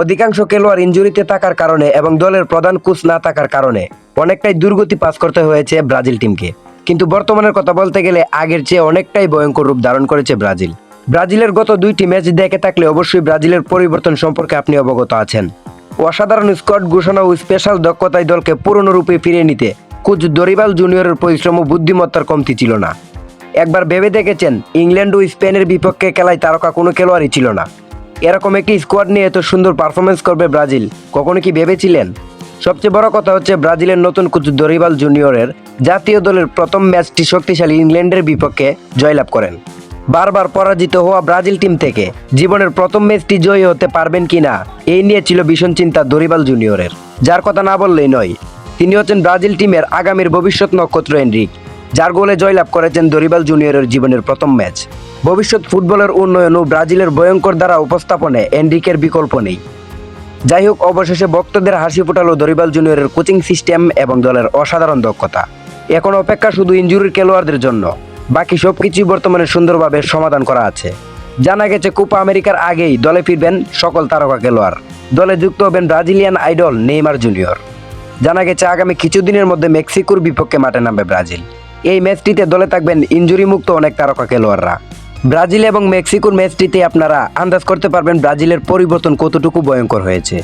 অধিকাংশ খেলোয়াড় ইঞ্জুরিতে থাকার কারণে এবং দলের প্রধান কোচ না থাকার কারণে অনেকটাই দুর্গতি পাস করতে হয়েছে ব্রাজিল টিমকে। কিন্তু বর্তমানের কথা বলতে গেলে আগের চেয়ে অনেকটাই ভয়ঙ্কর রূপ ধারণ করেছে ব্রাজিল। ব্রাজিলের গত দুইটি ম্যাচ দেখে থাকলে অবশ্যই ব্রাজিলের পরিবর্তন সম্পর্কে আপনি অবগত আছেন। অসাধারণ স্কট ঘোষণা ও স্পেশাল দক্ষতায় দলকে পুরনো ফিরিয়ে নিতে কোচ দরিবাল জুনিয়রের পরিশ্রম ও বুদ্ধিমত্তার কমতি ছিল না। একবার ভেবে দেখেছেন, ইংল্যান্ড ও স্পেনের বিপক্ষে খেলায় তারকা কোনো খেলোয়াড়ই ছিল না। এরকম একটি স্কোয়াড নিয়ে এত সুন্দর পারফরমেন্স করবে ব্রাজিল, কখনো কি ভেবেছিলেন? সবচেয়ে বড় কথা হচ্ছে ব্রাজিলের নতুন কোচ দরিবাল জুনিয়রের জাতীয় দলের প্রথম ম্যাচটি শক্তিশালী ইংল্যান্ডের বিপক্ষে জয়লাভ করেন। বারবার পরাজিত হওয়া ব্রাজিল টিম থেকে জীবনের প্রথম ম্যাচটি জয়ী হতে পারবেন কিনা, এই নিয়ে ছিল ভীষণ চিন্তা দরিবাল জুনিয়রের যার কথা না বললেই নয়, তিনি হচ্ছেন ব্রাজিল টিমের আগামীর ভবিষ্যৎ নক্ষত্র এনরিক, যার গোলে জয়লাভ করেছেন দরিবাল জুনিয়রের জীবনের প্রথম ম্যাচ। ভবিষ্যৎ ফুটবলের উন্নয়ন ও ব্রাজিলের ভয়ঙ্কর দ্বারা উপস্থাপনে এনরিকের বিকল্প নেই। যাই হোক অবশেষে ভক্তদের হাসি ফোটালো দরিবাল জুনিয়রের কোচিং সিস্টেম এবং দলের অসাধারণ দক্ষতা। এখন অপেক্ষা শুধু ইঞ্জুরির খেলোয়াড়দের জন্য, বাকি সব কিছুই বর্তমানে সুন্দরভাবে সমাধান করা আছে। জানা গেছে, কোপা আমেরিকার আগেই দলে ফিরবেন সকল তারকা খেলোয়াড়। দলে যুক্ত হবেন ব্রাজিলিয়ান আইডল নেইমার জুনিয়র। জানা গেছে, আগামী কিছুদিনের মধ্যে মেক্সিকোর বিপক্ষে মাঠে নামবে ব্রাজিল। এই ম্যাচটিতে দলে থাকবেন ইঞ্জুরি মুক্ত অনেক তারকা খেলোয়াড়রা। ব্রাজিল এবং মেক্সিকোর ম্যাচটিতে আপনারা আন্দাজ করতে পারবেন ব্রাজিলের পরিবর্তন কতটুকু ভয়ঙ্কর হয়েছে।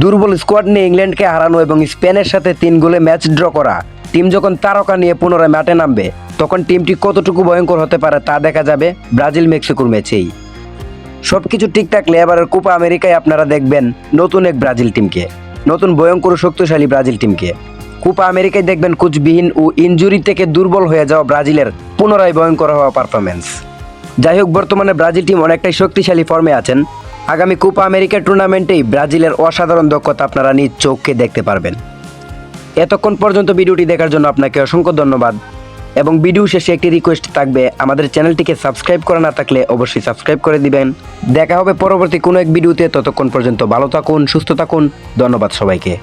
দুর্বল স্কোয়াড নিয়ে ইংল্যান্ডকে হারানো এবং স্পেনের সাথে তিন গোলে ম্যাচ ড্র করা, টিম যখন তারকা নিয়ে পুনরায় মাঠে নামবে, তখন টিমটি কতটুকু ভয়ঙ্কর হতে পারে তা দেখা যাবে ব্রাজিল মেক্সিকোর ম্যাচেই। সব কিছু ঠিক থাকলে কোপা আমেরিকায় আপনারা দেখবেন নতুন এক ব্রাজিল টিমকে, নতুন ভয়ঙ্কর শক্তিশালী ব্রাজিল টিমকে। কোপা আমেরিকায় দেখবেন কুচবিহীন ও ইনজুরি থেকে দুর্বল হয়ে যাওয়া ব্রাজিলের পুনরায় ভয়ঙ্কর হওয়া পারফরমেন্স যাই হোক, বর্তমানে ব্রাজিল টিম অনেকটাই শক্তিশালী ফর্মে আছেন। আগামী কোপা আমেরিকা টুর্নামেন্টেই ব্রাজিলের অসাধারণ দক্ষতা আপনারা নিজ চোখকে দেখতে পারবেন। এতক্ষণ পর্যন্ত ভিডিওটি দেখার জন্য আপনাকে অসংখ্য ধন্যবাদ। এবং ভিডিও শেষে একটি রিকোয়েস্ট থাকবে, আমাদের চ্যানেলটিকে সাবস্ক্রাইব করা না থাকলে অবশ্যই সাবস্ক্রাইব করে দিবেন। দেখা হবে পরবর্তী কোনো এক ভিডিওতে, ততক্ষণ পর্যন্ত ভালো থাকুন, সুস্থ থাকুন, ধন্যবাদ সবাইকে।